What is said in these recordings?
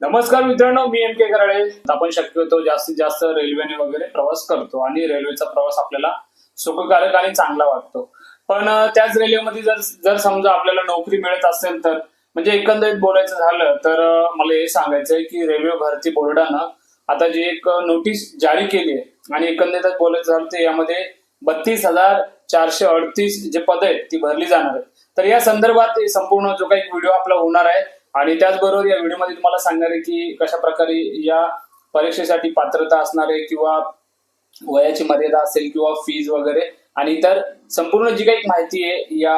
नमस्कार मित्रांनो मी एम के कराळे आपण शक्यतो जास्तीत जास्त रेल्वेने वगैरे प्रवास करतो आणि रेल्वेचा प्रवास आपल्याला सुखकारक आणि चांगला वाटतो. पण त्याच रेल्वेमध्ये जर जर समजा आपल्याला नोकरी मिळत असेल तर म्हणजे एकंदरीत बोलायचं झालं तर मला हे सांगायचं आहे की रेल्वे भरती बोर्डानं आता जी एक नोटीस जारी केली आहे आणि एकंदरीत बोलायचं झालं तर यामध्ये बत्तीस हजार चारशे अडतीस जे पद आहेत ती भरली जाणार आहेत. तर या संदर्भात संपूर्ण जो काही व्हिडिओ आपला होणार आहे आणि त्याचबरोबर या व्हिडिओमध्ये तुम्हाला सांगणार आहे की कशा प्रकारे या परीक्षेसाठी पात्रता असणारे किंवा वयाची मर्यादा असेल किंवा फीज वगैरे. आणि इतर संपूर्ण जी काही माहिती आहे या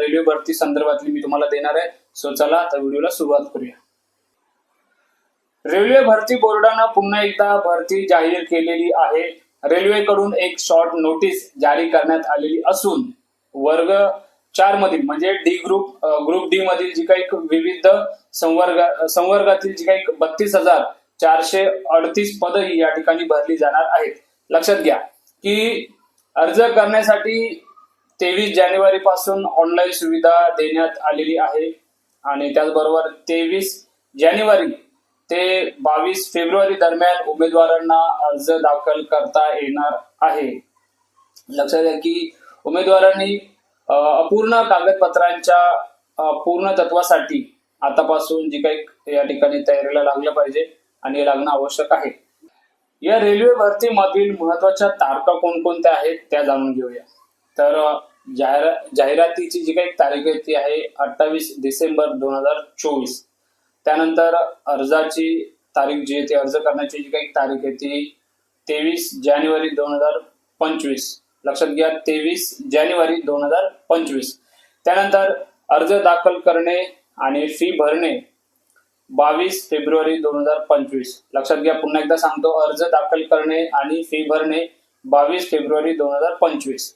रेल्वे भरती संदर्भातली मी तुम्हाला देणार आहे. सो चला आता व्हिडिओला सुरुवात करूया. रेल्वे भरती बोर्डानं पुन्हा एकदा भरती जाहीर केलेली आहे. रेल्वेकडून एक शॉर्ट नोटीस जारी करण्यात आलेली असून वर्ग चार मधील म्हणजे डी ग्रुप ग्रुप डी मधील जी काही विविध संवर्ग संवर्गातील जी काही बत्तीस हजार चारशे अडतीस पद ही या ठिकाणी भरली जाणार आहेत. लक्षात घ्या की अर्ज करण्यासाठी तेवीस जानेवारी पासून ऑनलाईन सुविधा देण्यात आलेली आहे आणि त्याचबरोबर तेवीस जानेवारी ते बावीस फेब्रुवारी दरम्यान उमेदवारांना अर्ज दाखल करता येणार आहे. लक्षात घ्या की उमेदवारांनी अपूर्ण कागदपत्रांच्या पूर्ण तत्वासाठी आतापासून जी काही या ठिकाणी तयारीला लागलं पाहिजे आणि लागणं आवश्यक आहे. या रेल्वे भरतीमधील महत्त्वाच्या तारखा कोणकोणत्या आहेत त्या जाणून घेऊया. तर जाहिरा जाहिरातीची जी काही तारीख आहे ती आहे अठ्ठावीस डिसेंबर दोन हजार चोवीस. त्यानंतर अर्जाची तारीख जी आहे ती अर्ज करण्याची जी काही तारीख आहे ती तेवीस जानेवारी दोन हजार पंचवीस. लक्षात घ्या तेवीस जानेवारी दोन हजार पंचवीस. त्यानंतर अर्ज दाखल करणे आणि फी भरणे बावीस फेब्रुवारी दोन हजार पंचवीस. लक्षात घ्या पुन्हा एकदा सांगतो अर्ज दाखल करणे आणि फी भरणे बावीस फेब्रुवारी दोन हजार पंचवीस.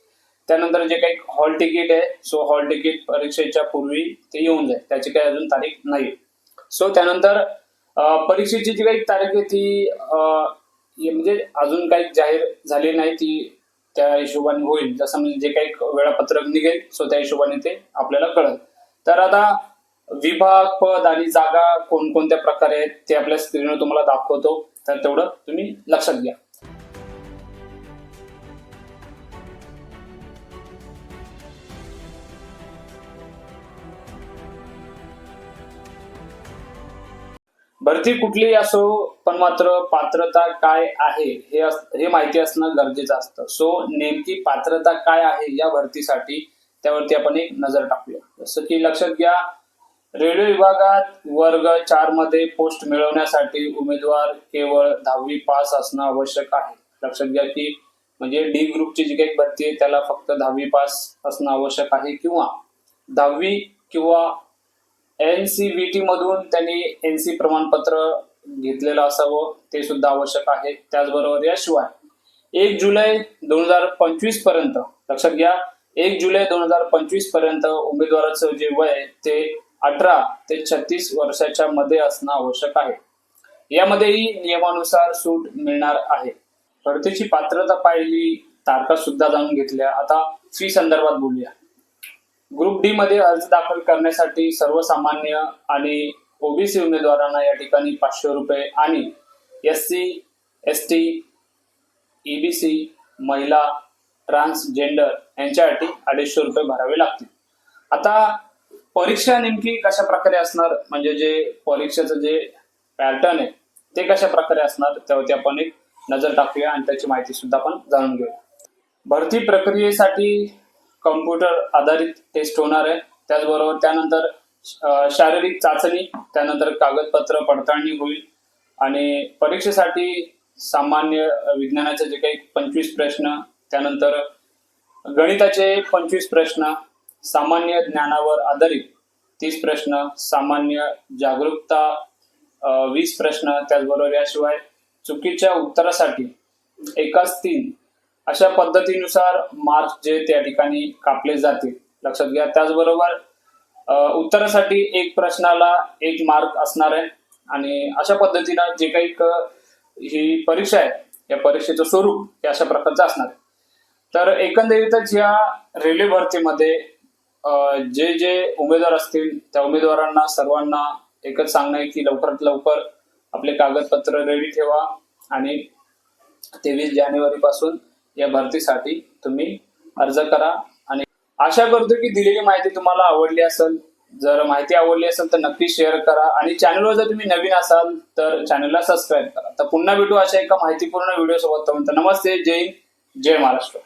त्यानंतर जे काही हॉल तिकीट आहे सो हॉल तिकीट परीक्षेच्या पूर्वी ते येऊन जाईल. त्याची काही अजून तारीख नाही. सो त्यानंतर परीक्षेची जी काही तारीख आहे ती म्हणजे अजून काही जाहीर झाली नाही ती त्या हिशोबाने होईल. जसं म्हणजे जे काही वेळापत्रक निघेल सो त्या हिशोबाने ते आपल्याला कळेल. तर आता विभाग पद आणि जागा कोणकोणत्या प्रकारे आहेत ते आपल्या स्क्रीनवर तुम्हाला दाखवतो. तर तेवढं तुम्ही लक्षात घ्या. भरती कुठलीही असो पण मात्र पात्रता काय आहे हे अस- हे माहिती असणं गरजेचं असतं. सो नेमकी पात्रता काय आहे या भरतीसाठी त्यावरती आपण एक नजर टाकूया. जसं की लक्षात घ्या रेल्वे विभागात वर्ग चारमध्ये पोस्ट मिळवण्यासाठी उमेदवार केवळ दहावी पास असणं आवश्यक आहे. लक्षात घ्या की म्हणजे डी ग्रुपची जी काही भरती आहे त्याला फक्त दहावी पास असणं आवश्यक आहे किंवा दहावी किंवा एनसीव्हीटी मधून त्यांनी एनसी प्रमाणपत्र घेतलेलं असावं ते सुद्धा आवश्यक आहे. त्याचबरोबर याशिवाय एक जुलै दोन हजार पंचवीसपर्यंत लक्षात घ्या एक जुलै दोन हजार पंचवीसपर्यंत उमेदवाराचं जे वय ते अठरा ते छत्तीस वर्षाच्या मध्ये असणं आवश्यक आहे. यामध्येही नियमानुसार सूट मिळणार आहे. भरतीची पात्रता पाहिली तारखा सुद्धा जाणून घेतल्या. आता फी संदर्भात बोलूया. ग्रुप डी मध्ये अर्ज दाखल करण्यासाठी सर्वसामान्य आणि ओबीसी उमेदवारांना या ठिकाणी पाचशे रुपये आणि S C S T EBC महिला ट्रान्सजेंडर यांच्यासाठी अडीचशे रुपये भरावे लागतील. आता परीक्षा नेमकी कशा प्रकारे असणार? म्हणजे जे परीक्षेचं जे पॅटर्न आहे ते कशा प्रकारे असणार? त्यावरती आपण एक नजर टाकूया आणि त्याची माहिती सुद्धा आपण जाणून घेऊया. भरती प्रक्रियेसाठी कम्प्युटर आधारित टेस्ट होणार आहे. त्याचबरोबर त्यानंतर शारीरिक चाचणी त्यानंतर कागदपत्र पडताळणी होईल. आणि परीक्षेसाठी सामान्य विज्ञानाचे जे काही पंचवीस प्रश्न त्यानंतर गणिताचे पंचवीस प्रश्न सामान्य ज्ञानावर आधारित तीस प्रश्न सामान्य जागरूकता वीस प्रश्न त्याचबरोबर याशिवाय चुकीच्या उत्तरासाठी एकाच तीन अशा पद्धतीनुसार मार्क्स जे त्या ठिकाणी कापले जातील लक्षात घ्या. त्याचबरोबर उत्तरासाठी एक प्रश्नाला एक मार्क असणार आहे आणि अशा पद्धतीनं जे काही ही परीक्षा आहे या परीक्षेचं स्वरूप हे अशा प्रकारचं असणार आहे. तर एकंदरीतच या रेल्वे भरतीमध्ये जे जे उमेदवार असतील त्या उमेदवारांना सर्वांना एकच सांगणं आहे की लवकरात लवकर आपले कागदपत्र रेडी ठेवा आणि तेवीस जानेवारी पासून या भरतीसाठी तुम्ही अर्ज करा आणि आशा करतो की दिलेली माहिती तुम्हाला आवडली असेल. जर माहिती आवडली असेल तर नक्की शेअर करा आणि चॅनलवर जर तुम्ही नवीन असाल तर चॅनलला सबस्क्राईब करा. तर पुन्हा भेटू अशा एका माहितीपूर्ण व्हिडिओ सोबत. नमस्ते. जय हिंद. जय महाराष्ट्र.